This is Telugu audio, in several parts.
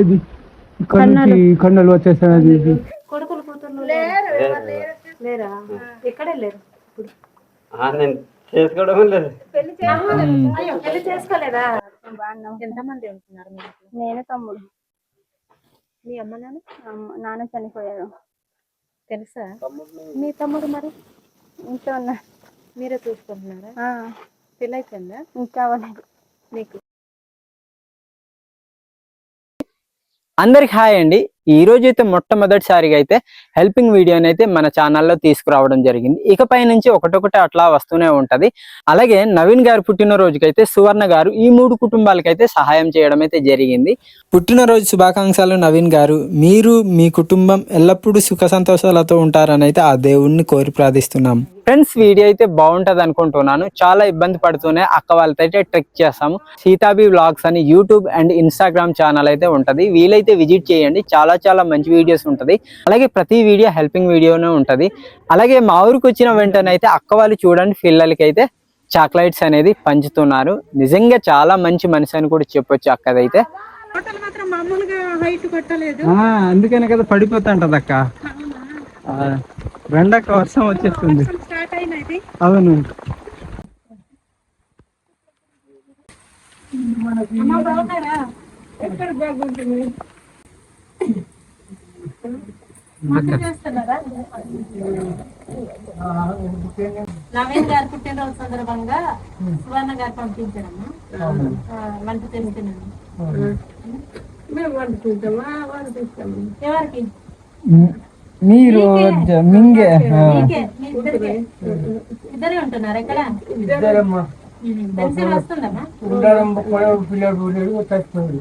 ఇది ఇక్కడ వచ్చేసాయి. ఇది కొడుకులు కూతుర్లు లేరా ఎక్కడే లేరు? ఇప్పుడు. ఆ, నేను చేసుకోవడం లేదు. పెళ్ళి చేసుకోలేదా. ఎంతమంది ఉంటున్నారు నేను తమ్ముడు. మీ అమ్మ నాన్న? నాన్న చనిపోయారు. తెలుసా? మీ తమ్ముడు మరి? ఇంట్లో ఉన్నా మీరే చూసుకుంటున్నారా? ఆ, పెళ్ళి అయిపోయిందా ఇంకా అవ్వలేదు. మీకు? అందరికి హాయ్ అండి. ఈ రోజు అయితే మొట్టమొదటిసారిగా అయితే హెల్పింగ్ వీడియోని అయితే మన ఛానల్లో తీసుకురావడం జరిగింది. ఇకపై నుంచి ఒకటొకటి అట్లా వస్తూనే ఉంటది. అలాగే నవీన్ గారు పుట్టినరోజుకైతే సువర్ణ గారు ఈ మూడు కుటుంబాలకైతే సహాయం చేయడం అయితే జరిగింది. పుట్టినరోజు శుభాకాంక్షలు నవీన్ గారు. మీరు మీ కుటుంబం ఎల్లప్పుడూ సుఖ సంతోషాలతో ఉంటారని అయితే ఆ దేవుణ్ణి కోరి ప్రార్థిస్తున్నాం. ఫ్రెండ్స్ వీడియో అయితే బాగుంటది అనుకుంటున్నాను. చాలా ఇబ్బంది పడుతూనే అక్క వాళ్ళతో అయితే ట్రెక్ చేస్తాము. సీతాబి వ్లాగ్స్ అని యూట్యూబ్ అండ్ ఇన్స్టాగ్రామ్ ఛానల్ అయితే ఉంటది. వీలైతే విజిట్ చేయండి. చాలా చాలా మంచి వీడియోస్ ఉంటది. అలాగే ప్రతి వీడియో హెల్పింగ్ వీడియోనే ఉంటది. అలాగే మా ఊరికి వచ్చిన వెంటనే అయితే అక్క వాళ్ళు చూడండి పిల్లలకి అయితే చాక్లెట్స్ అనేది పంచుతున్నారు. నిజంగా చాలా మంచి మనిషి అని కూడా చెప్పొచ్చు అక్కదైతే. అందుకనే కదా పడిపోతా ఉంటది అక్క రెండక్క వర్షం వచ్చేస్తుంది. అవును. నవీన్ గారు పుట్టినరోజు సందర్భంగా సువర్ణ గారు పంపించారమ్మా. వంట చేస్తున్నాను. మేము వంట తింటామా వంట తింటాము ఎవరికి? మీరు మింగే ఇద్దరే ఉంటున్నారు ఎక్కడ ఇద్దరమ్మా. పెన్సిల్ వస్తుందమ్మా. ఉండడం పొడవు పిల్లడు లేడు, చచ్చిపోయాడు.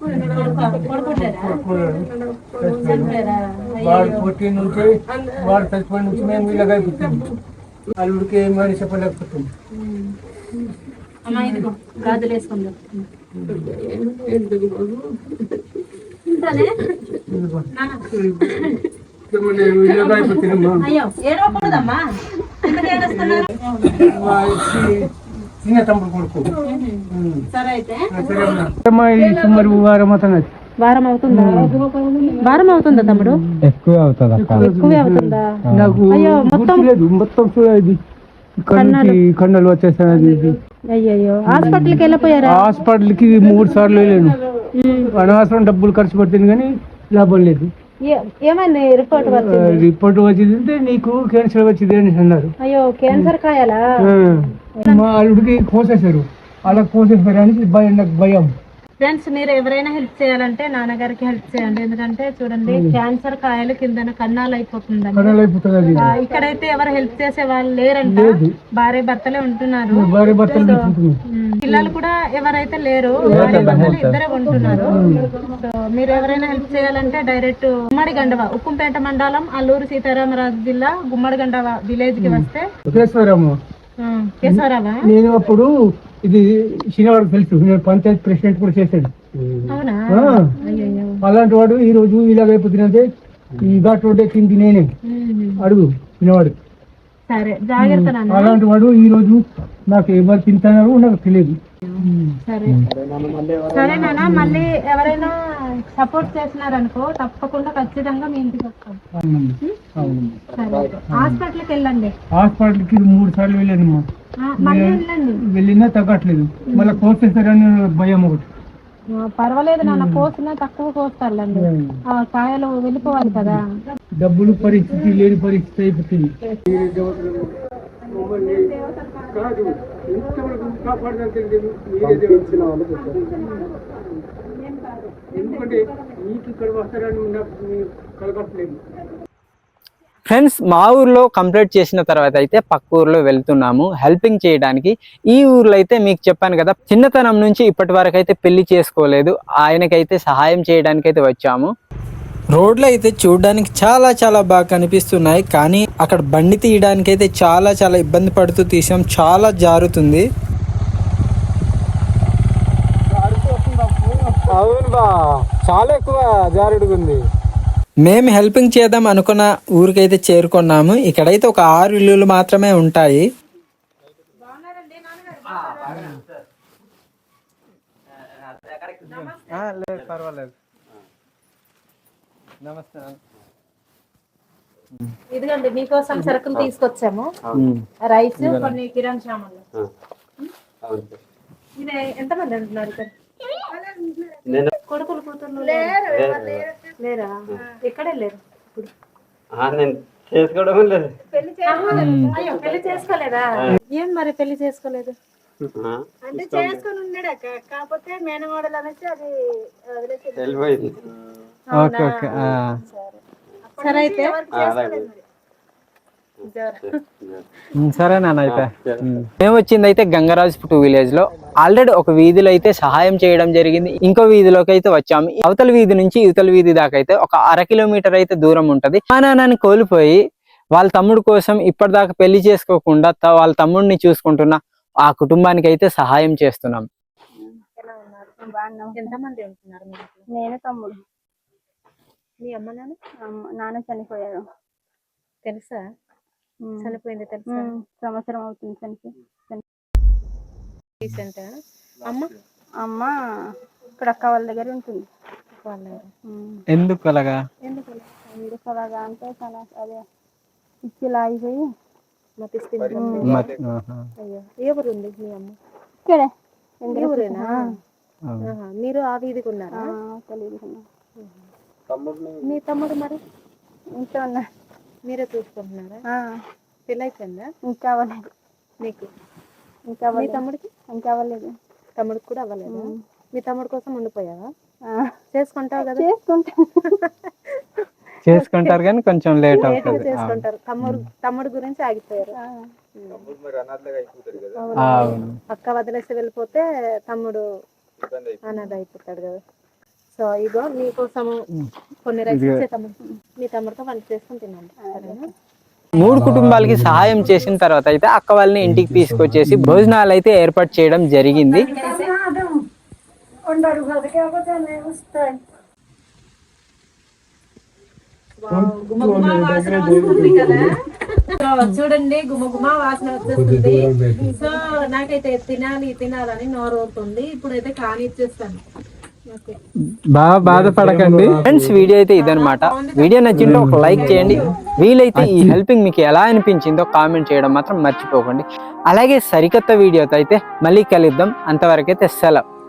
కొడుకు- కొడుకుంటారా చనిపోయారా? వాడు పుట్టి నుంచి వాడు చచ్చిపోయిన నుంచి మేము వీళ్ళగా పుట్టాము అల్లుడికి ఏమని చెప్పలేకపోతుంది అమ్మా ఇదిగో గాజులు వేసుకుందాం ఇంతనే? చిన్న తమ్ముడు కొడుకు. సరే అయితే. మరి వారం అవుతున్నది వారం అవుతుందా? వారం అవుతుందా తమ్ముడు? ఎక్కువ అవుతుంది ఎక్కువే అవుతుందా? నాకు అయ్యో, మొత్తం- గుర్తులేదు మొత్తం చూడది కండలు వచ్చేసాయి హాస్పిటల్కి వెళ్ళిపోయారా? హాస్పిటల్కి మూడు సార్లు వెళ్ళాను. అనవసరం డబ్బులు ఖర్చు పెడుతుంది కానీ లాభం లేదు. ఏ- ఏమైంది రిపోర్ట్ వచ్చింది? రిపోర్ట్ వచ్చింది అంటే నీకు క్యాన్సర్ వచ్చింది అని అన్నారు. అయ్యో క్యాన్సర్ కాయాలా? మా అల్లుడికి కోసేశారు. అలా కోసేశారు అని భయం నాకు భయం. ఫ్రెండ్స్ మీరు ఎవరైనా హెల్ప్ చేయాలంటే నాన్నగారికి హెల్ప్ చేయండి. ఎందుకంటే చూడండి క్యాన్సర్ కాయలు కింద కన్నాలు అయిపోతుంది ఇక్కడైతే ఎవరు హెల్ప్ చేసే వాళ్ళు లేరంట. భార్య భర్తలే ఉంటున్నారు. పిల్లలు కూడా ఎవరైతే లేరు భార్య భర్తలు ఇద్దరే ఉంటున్నారు. సో మీరు ఎవరైనా హెల్ప్ చేయాలంటే డైరెక్ట్ గుమ్మడి గండవ ఉక్కుంపేట మండలం అల్లూరు సీతారామరాజు జిల్లా గుమ్మడి గండవ విలేజ్కి వస్తే. కేశవరాము కేశవరావా? నేను అప్పుడు ఇది శనివాడు తెలుసు నేను పంచాయత్ ప్రెసిడెంట్ కూడా చేశాడు అలాంటి వాడు ఈ రోజు ఇలాగైపోతున్నదే ఈ ఘాట్ రోడ్ ఎక్కింది నేనే. అడుగు చిన్నవాడు సరే జాగ్రత్త అలాంటి వాడు ఈ రోజు నాకు ఎవరు తింటున్నారో నాకు తెలియదు. సరే. సరే నాన్న మళ్ళీ ఎవరైనా సపోర్ట్ చేసినారనుకో తప్పకుండా ఖచ్చితంగా మీ ఇంటికి వస్తాం. హాస్పిటల్కి వెళ్ళండి. హాస్పిటల్కి మూడు సార్లు వెళ్ళండి. వెళ్ళినా తగ్గట్లేదు. మళ్ళీ కోసేస్తారని భయం ఒకటి. పర్వాలేదు నాన్న కోసినా తక్కువ కోస్తారులేండి. ఆ కాయలు వెళ్ళిపోవాలి కదా. డబ్బులు పరిస్థితి లేని పరిస్థితి అయిపోతుంది. కాదు. ఎందుకంటే మీకు ఇక్కడ వస్తారని నాకు కలగట్లేదు ఫ్రెండ్స్ మా ఊర్లో కంప్లీట్ చేసిన తర్వాత అయితే పక్క ఊర్లో వెళ్తున్నాము. హెల్పింగ్ చేయడానికి. ఈ ఊర్లో అయితే మీకు చెప్పాను కదా చిన్నతనం నుంచి ఇప్పటి వరకు అయితే పెళ్ళి చేసుకోలేదు. ఆయనకైతే సహాయం చేయడానికి అయితే వచ్చాము. రోడ్లు అయితే చూడడానికి చాలా చాలా బాగా కనిపిస్తున్నాయి. కానీ అక్కడ బండి తీయడానికి అయితే చాలా చాలా ఇబ్బంది పడుతూ తీసాం. చాలా జారుతుంది. అవును బా చాలా ఎక్కువ జారుడుగా ఉంది మేము హెల్పింగ్ చేద్దాం అనుకున్న ఊరికైతే చేరుకున్నాము. ఇక్కడైతే ఒక ఆరు ఇల్లులు మాత్రమే ఉంటాయి. ఆ, లేదు పర్వాలేదు నమస్తే ఇదిగోండి మీకోసం సరుకులు తీసుకొచ్చాము. రైస్ కొన్ని కిరాణా సామాన్లు. ఎంతమంది నేను కొడుకులు కూతుర్లు లేదు. లేరా? ఎక్కడే లేరు ఇప్పుడు? ఆ, నేను చేసుకోవడం లేదు. అయ్యో పెళ్ళి చేసుకోలేదా? ఏం మరి పెళ్ళి చేసుకోలేదు? అంటే చేసుకొని ఉన్నాడు అక్క. కాకపోతే మేనమాడలు అనేసి అది వదిలేసి ఓకే ఓకే ఆ. సరే అయితే సరే. నాన్న అయితే. మేము వచ్చింది అయితే గంగరాజుపుటు విలేజ్లో ఆల్రెడీ ఒక వీధిలో అయితే సహాయం చేయడం జరిగింది. ఇంకో వీధిలోకి అయితే వచ్చాము. అవతల వీధి నుంచి ఇవతల వీధి దాకా అయితే ఒక అర కిలోమీటర్ అయితే దూరం ఉంటది. మా నాన్నని కోల్పోయి వాళ్ళ తమ్ముడు కోసం ఇప్పటిదాకా పెళ్ళి చేసుకోకుండా త- వాళ్ళ తమ్ముడిని చూసుకుంటున్న ఆ కుటుంబానికి అయితే సహాయం చేస్తున్నాం? నేను తమ్ముడు. మీ అమ్మ నాన్న? నాన్న చనిపోయారు. తెలుసా. చనిపోయింది తెలుసా? సంవత్సరం అవుతుంది చనిపోయి చని- రీసెంట్? అమ్మ? అమ్మ ఇక్కడ అక్క వాళ్ళ దగ్గర ఉంటుంది. ఎందుకు అలాగా? ఎందుకు ఎందుకు అలాగా అంటే చాలా అదే పిచ్చిలా అయిపోయి ఊరు ఉంది మీ అమ్మ? ఇక్కడే. ఆహా, మీరు ఆ వీధికి ఉన్నారా? మీ తమ్ముడు మరి? ఇంట్లో ఉన్నా. మీరే చూసుకుంటున్నారా? ఆ, పెళ్ళి అయిపోయిందా ఇంకా అవ్వలేదు. మీకు? ఇంకా మీ తమ్ముడికి? ఇంకా అవ్వలేదు. తమ్ముడికి కూడా అవ్వలేదా? మీ తమ్ముడు కోసం ఉండిపోయావా? ఆ, చేసుకుంటావు కదా? చేసుకుంటాను. చేసుకుంటారు కానీ కొంచెం లేట్ అవుతుంది. చేసుకుంటారు. తమ్ముడు తమ్ముడు గురించి ఆగిపోయారు. ఆ, ఆ, అవును. అక్క వదిలేసి వెళ్ళిపోతే తమ్ముడు అనాథ అయిపోతాడు కదా. సో ఇగో మీకోసం కొన్ని రైస్ ఇచ్చే తమ్ముడు. మీ తమ్ముడితో పని చేసుకుని తినండి సరేనా? మూడు కుటుంబాలకి సహాయం చేసిన తర్వాత అయితే అక్క వాళ్ళని ఇంటికి తీసుకొచ్చేసి భోజనాలు అయితే ఏర్పాటు చేయడం జరిగింది. సో చూడండి గుమ గుమ వాసన వచ్చేస్తుంది. సో నాకైతే తినాలి తినాలని నోరు అవుతుంది ఇప్పుడైతే కాని ఇచ్చేస్తాను. బాగా బాధపడకండి. ఫ్రెండ్స్ వీడియో అయితే ఇదనమాట వీడియో నచ్చింటే ఒక లైక్ చేయండి. వీలైతే ఈ హెల్పింగ్ మీకు ఎలా అనిపించిందో కామెంట్ చేయడం మాత్రం మర్చిపోకండి. అలాగే సరికొత్త వీడియోతో అయితే మళ్ళీ కలుద్దాం. అంతవరకైతే సెలవు.